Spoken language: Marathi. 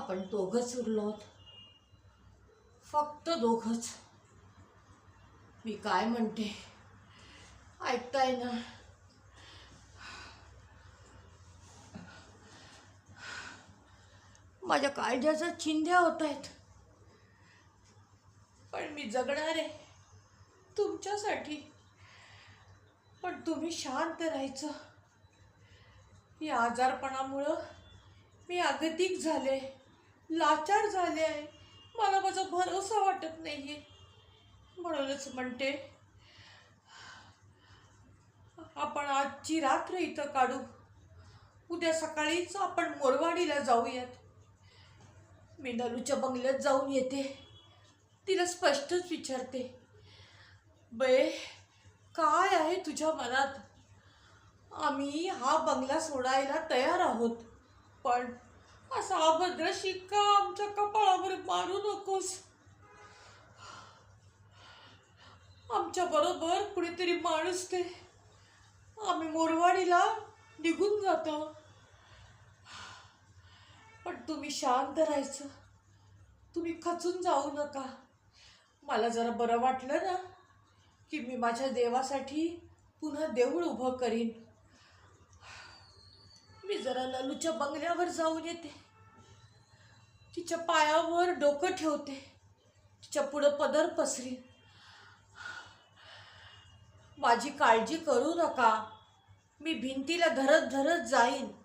आपण दोघंच उरलो आहोत. फक्त दोघंच. मी काय म्हणते? ऐकताय ना? माझ्या काळजाच्या चिंध्या होत आहेत पण मी जगणार आहे. तुमच्यासाठी. पण तुम्ही शांत राहायचं. या आजारपणामुळं मी अगतिक झाले. लाचार झाले आहे. मला माझा भरोसा वाटत नाहीये. म्हणूनच म्हणते आपण आजची रात्र इथं काढू. उद्या सकाळीच आपण मोरवाडीला जाऊयात. मी नलूच्या बंगल्यात जाऊन येते. तिला स्पष्टच विचारते बे काय आहे तुझ्या मनात? आम्ही हा बंगला सोडायला तयार आहोत पण असा अभद्र शिक्का आमच्या कपाळावर मारू नकोस. आमच्या बरोबर कुणीतरी माणूस ते. आम्ही मोरवाडीला निघून जातो. पण तुम्ही शांत राहायचं. तुम्ही खचून जाऊ नका. मला जरा बरं वाटलं ना की मी माझ्या देवासाठी पुन्हा देऊळ उभं करीन. जरा ललूच्या बंगल्यावर जाऊन येते. तिच्या पायावर डोकं ठेवते. तिच्या पुढं पदर पसरीन. माझी काळजी करू नका. मी भिंतीला धरत धरत जाईन.